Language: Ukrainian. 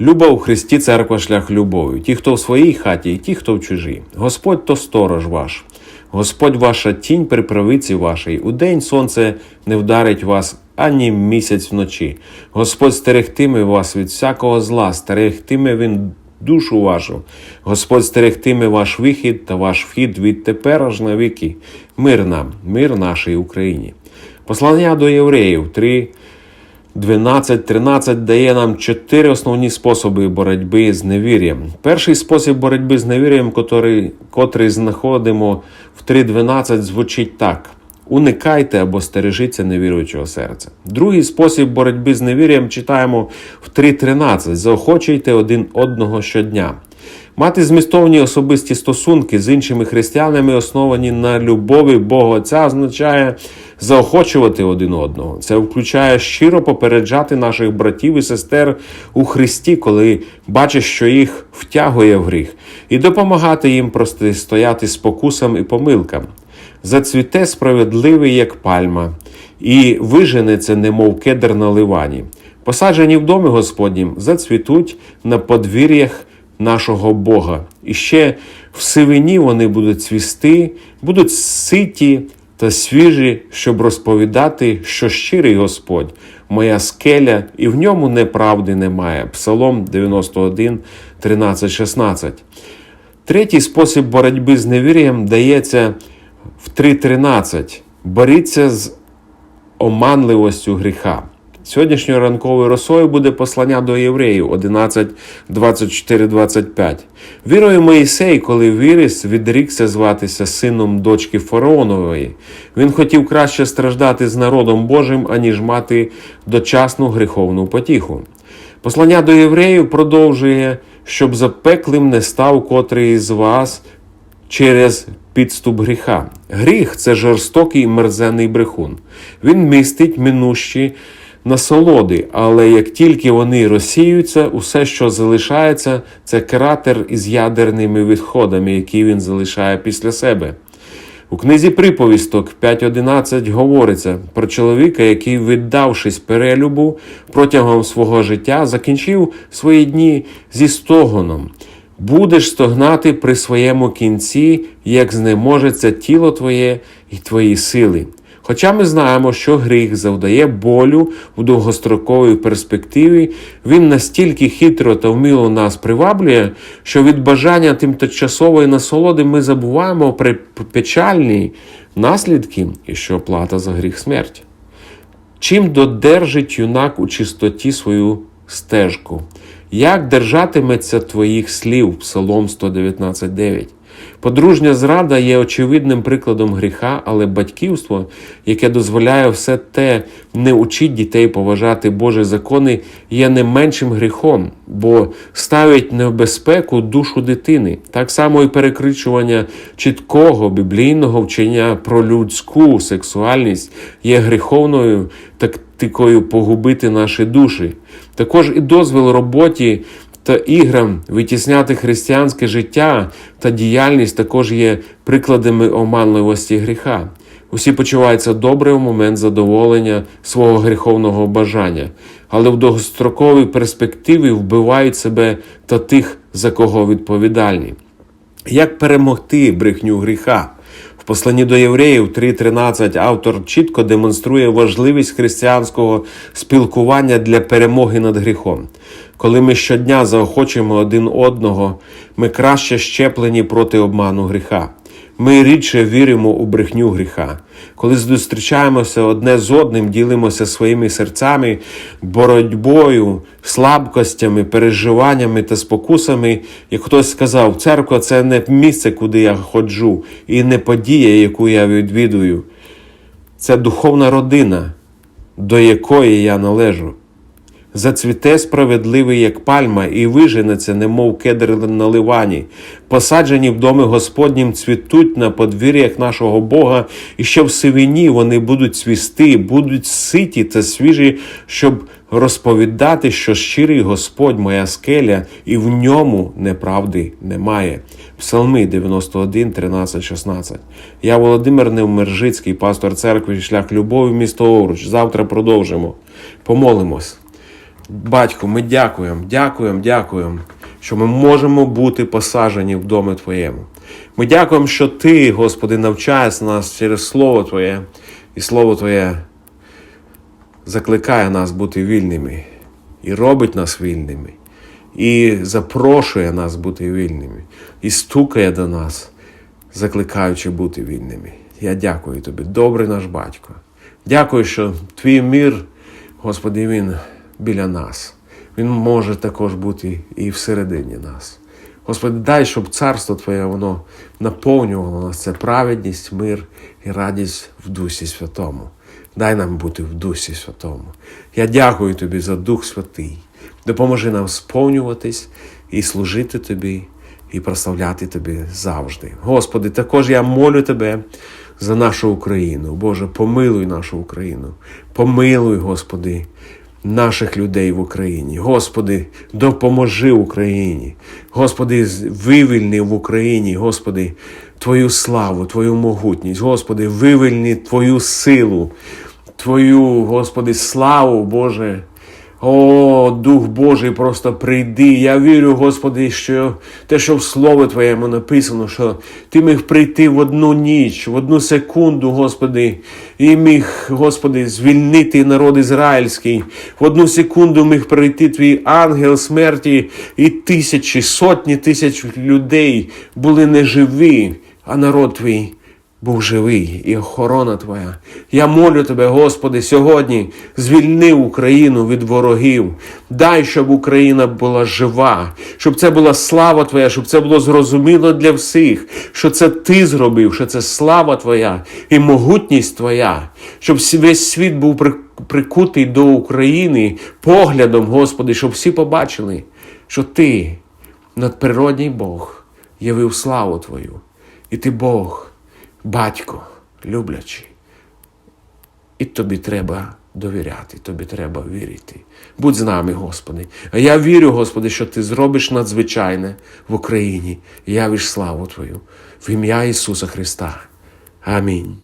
Люба у Христі церква шлях любові, ті, хто в своїй хаті, і ті, хто в чужій. Господь то сторож ваш, Господь ваша тінь при правиці вашій. Удень сонце не вдарить вас, ані місяць вночі. Господь стерегтиме вас від всякого зла, стерегтиме він душу вашу. Господь стерегтиме ваш вихід та ваш вхід від тепер аж на віки. Мир нам, мир нашій Україні. Послання до євреїв 3, 12-13 дає нам чотири основні способи боротьби з невір'ям. Перший спосіб боротьби з невір'ям, котрий, котрий знаходимо в 3.12, звучить так: уникайте або стережіться невіруючого серця. Другий спосіб боротьби з невір'ям читаємо в 3.13. Заохочуйте один одного щодня. Мати змістовні особисті стосунки з іншими християнами, основані на любові Бога Отця, означає заохочувати один одного. Це включає щиро попереджати наших братів і сестер у Христі, коли бачиш, що їх втягує в гріх, і допомагати їм протистояти спокусам і помилкам. Зацвіте справедливий, як пальма, і виженеться, немов кедр на ливані. Посаджені в домі Господнім, зацвітуть на подвір'ях нашого Бога. І ще в сивині вони будуть цвісти, будуть ситі та свіжі, щоб розповідати, що щирий Господь, моя скеля, і в ньому неправди немає. Псалом 91, 13, 16. Третій спосіб боротьби з невір'ям дається в 3.13. Боріться з оманливостю гріха. Сьогоднішньою ранковою росою буде послання до євреїв 11, 24, 25. Вірою Моїсей, коли виріс, відрікся зватися сином дочки Фараонової. Він хотів краще страждати з народом Божим, аніж мати дочасну гріховну потіху. Послання до євреїв продовжує, щоб запеклим не став котрий з вас через підступ гріха. Гріх це жорстокий мерзенний брехун. Він містить минущі насолоди, але як тільки вони розсіюються, усе, що залишається, це кратер із ядерними відходами, які він залишає після себе. У книзі приповісток 5.11 говориться про чоловіка, який, віддавшись перелюбу протягом свого життя, закінчив свої дні зі стогоном. Будеш стогнати при своєму кінці, як знеможеться тіло твоє і твої сили. Хоча ми знаємо, що гріх завдає болю в довгостроковій перспективі, він настільки хитро та вміло нас приваблює, що від бажання тимчасової насолоди ми забуваємо про печальні наслідки і що плата за гріх смерть. Чим додержить юнак у чистоті свою стежку? Як держатиметься твоїх слів, Псалом 119.9? Подружня зрада є очевидним прикладом гріха, але батьківство, яке дозволяє все те не учить дітей поважати Божі закони, є не меншим гріхом, бо ставить небезпеку душу дитини. Так само і перекричування чіткого біблійного вчення про людську сексуальність є гріховною тактикою погубити наші душі. Також і дозвіл роботі та іграм витісняти християнське життя та діяльність також є прикладами оманливості гріха. Усі почуваються добре в момент задоволення свого гріховного бажання, але в довгостроковій перспективі вбивають себе та тих, за кого відповідальні. Як перемогти брехню гріха? В посланні до євреїв 3.13 автор чітко демонструє важливість християнського спілкування для перемоги над гріхом. Коли ми щодня заохочуємо один одного, ми краще щеплені проти обману гріха. Ми рідше віримо у брехню гріха. Коли зустрічаємося одне з одним, ділимося своїми серцями, боротьбою, слабкостями, переживаннями та спокусами, як хтось сказав, церква це не місце, куди я ходжу, і не подія, яку я відвідую. Це духовна родина, до якої я належу. Зацвіте справедливий, як пальма, і виженеться, немов кедр на ливані. Посаджені в домі Господнім цвітуть на подвір'ях нашого Бога, і ще в сивині вони будуть цвісти, будуть ситі та свіжі, щоб розповідати, що щирий Господь моя скеля, і в ньому неправди немає. Псалми 91, 13, 16. Я Володимир Невмержицький, пастор церкви, шлях любові, місто Овруч. Завтра продовжимо. Помолимось. Батько, ми дякуємо, дякуємо, дякуємо, що ми можемо бути посаджені в домі Твоєму. Ми дякуємо, що Ти, Господи, навчаєш нас через Слово Твоє, і Слово Твоє закликає нас бути вільними і робить нас вільними, і запрошує нас бути вільними, і стукає до нас, закликаючи бути вільними. Я дякую тобі, добрий наш батько. Дякую, що твій мір, Господи, він біля нас. Він може також бути і всередині нас. Господи, дай, щоб царство Твоє воно наповнювало нас. Це праведність, мир і радість в Дусі Святому. Дай нам бути в Дусі Святому. Я дякую Тобі за Дух Святий. Допоможи нам сповнюватись і служити Тобі, і прославляти Тобі завжди. Господи, також я молю Тебе за нашу Україну. Боже, помилуй нашу Україну. Помилуй, Господи, наших людей в Україні. Господи, допоможи Україні. Господи, вивільни в Україні, Господи, Твою славу, Твою могутність. Господи, вивільни Твою силу, Твою, Господи, славу, Боже. О, Дух Божий, просто прийди. Я вірю, Господи, що те, що в Слові Твоєму написано, що Ти міг прийти в одну ніч, в одну секунду, Господи, і міг, Господи, звільнити народ ізраїльський. В одну секунду міг прийти Твій ангел смерті, і тисячі, сотні тисяч людей були неживі, а народ Твій був живий і охорона Твоя. Я молю Тебе, Господи, сьогодні звільни Україну від ворогів. Дай, щоб Україна була жива, щоб це була слава Твоя, щоб це було зрозуміло для всіх, що це Ти зробив, що це слава Твоя і могутність Твоя, щоб весь світ був прикутий до України поглядом, Господи, щоб всі побачили, що Ти, надприродній Бог, явив славу Твою, і Ти Бог батько люблячий. І тобі треба довіряти, тобі треба вірити. Будь з нами, Господи. А я вірю, Господи, що Ти зробиш надзвичайне в Україні, і явиш славу Твою в ім'я Ісуса Христа. Амінь.